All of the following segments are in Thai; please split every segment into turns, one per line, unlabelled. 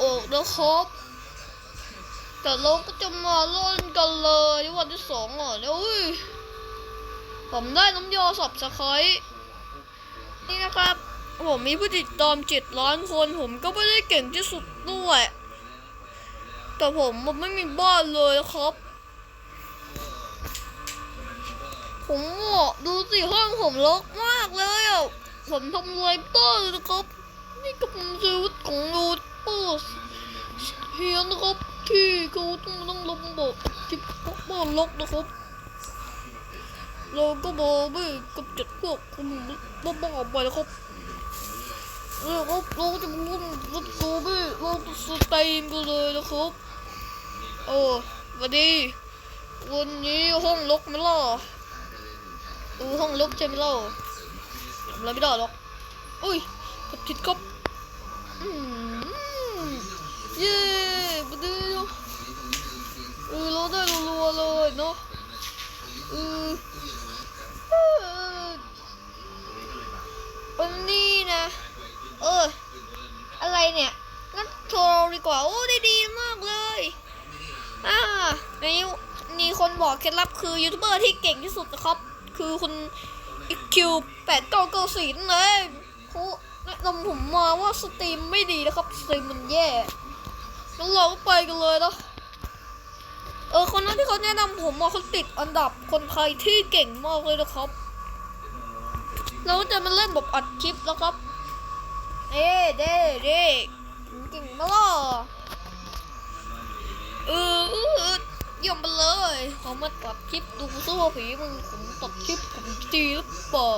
ครับแต่เราก็จะมาเล่นกันเลยวันที่สองอะเนี่ยอุ้ยผมได้น้ำยาสับสไครนี่นะครับ ผมมีผู้ติดตามเจ็ดล้านคน ผมก็ไม่ได้เก่งที่สุดด้วย แต่ผมมันไม่มีบ้านเลยครับ ผมอะดูสิห้องผมรกมากเลยอะผมทำไรเตอร์นะครับ นี่ก็เป็นชีวิตของยูท เฮียนะครับที่เขาต้องต้องลำบากที่พวกบ้านรกนะครับเราก็บอกไม่กำจัดพวกคนบ้าๆไปนะครับเราก็เราจะมาร่วมรัดตัวไม่เราจะสเตนกันเลยนะครับโอ้สวัสดีวันนี้ห้องรกไหมล่ะเออห้องลบใช่ไหมเล่าทำอะไรไม่ได้หรอกอุ้ยผิดครับอืม เนาะออเออวันนี้นะ เออ อะไรเนี่ยงั้นโทรดีกว่า โอ้ ได้ดีมากเลย อ่าในนี่คนบอกเคล็ดลับคือยูทูบเบอร์ที่เก่งที่สุดนะครับ คือคุณอีคิวแปดเก้าเก้าสี่นั่นเองเขาแนะนำผมมาว่าสตรีมไม่ดีนะครับ สตรีมมันแย่งั้นเราก็ไปกันเลยเนาะ ออคนนั้นที่เขาแนะนำผมมาเขาติดอันดับคนไทยที่เก่งมากเลยนะครับ เราจะมาเล่นแบบอัดคลิปแล้วครับ เอ้เด้เด้เก่งมากล่ะเออเออเยี่ยมไปเลยเขามาตัดคลิปดูซิว่าผีมึงผมตัดคลิปผมดีหรือเปล่า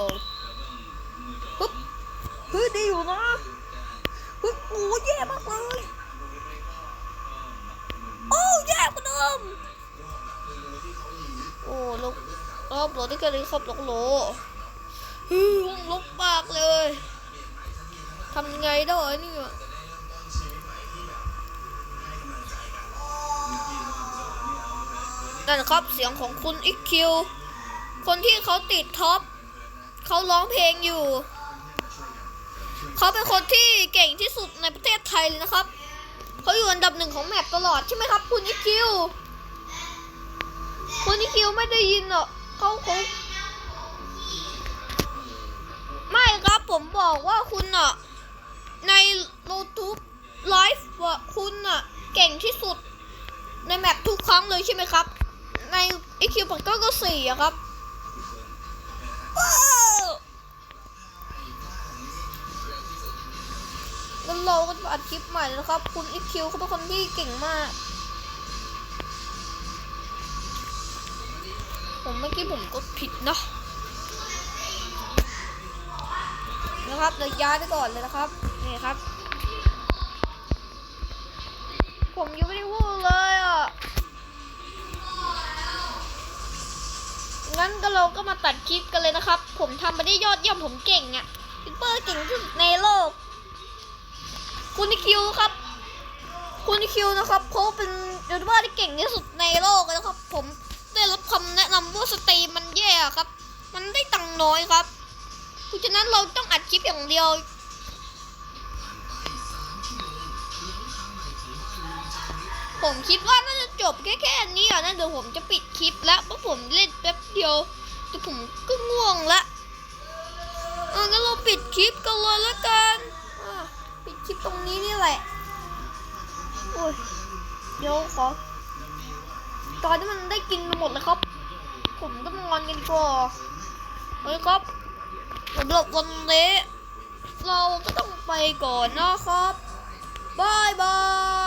ฮึบเฮ้ยดีอยู่นะเฮ้ยโอ้แย่มากเลยโอ้แย่กว่าเดิ มโอ้ลกรอบโหลดได้แค่นี้ครับลกโลฮ้ยห้องลกปากเลยทำยังไงได้เนี่ยนั่นครับเสียงของคุณอิกคิว คนที่เขาติดท็อปเขาร้องเพลงอยู่ เขาเป็นคนที่เก่งที่สุดในประเทศไทยเลยนะครับ เขาอยู่อันดับหนึ่งของแมปตลอดใช่ไหมครับ คุณอิคิว คุณอิคิวไม่ได้ยินเหรอเขาเขาไม่ครับผมบอกว่าคุณอะใน YouTube ไลฟ์ว่าคุณอะเก่งที่สุด ในแมปทุกครั้งเลยใช่ไหมครับ ใน EQ ปักก็ก็สี่อะครับ เราก็จะอัดคลิปใหม่นะครับ คุณ EQ เขาเป็นคนที่เก่งมาก ผมเมื่อกี้ผมก็ผิดเนาะนะครับเราย้ายไปก่อนเลยนะครับนี่ครับ ผมยังไม่ได้พูดเลยอะงั้นก็เราก็มาตัดคลิปกันเลยนะครับ ผมทำมาได้ยอดเยี่ยมผมเก่งอะ่ะยูทูบเบอร์เก่งที่สุดในโลก คุณคิวครับ คุณคิวนะครับเขาเป็นยูทูบเบอร์ที่เก่งที่สุดในโลกเลยนะครับ ผมได้รับคำแนะนำว่าสตรีมมันแย่ครับ มันได้ตังค์น้อยครับเพราะฉะนั้นเราต้องอัดคลิปอย่างเดียวผมคิดว่าน่าจะจบแค่แค่นี้อะนะเดี๋ยวผมจะปิดคลิปแล้วเพราะผมเล่นแป๊บเดียวแต่ผมก็ง่วงละอะงั้นเราปิดคลิปกันเลยละกัน ที่ตรงนี้นี่แหละโอ้ยเดี๋ยวขอตอนที่มันได้กินไปหมดแลยครับ ผมต้องนอนกันดีกว่าเฮ้ยครับสำหรับวันนี้เราก็ต้องไปก่อนนะครับบายบาย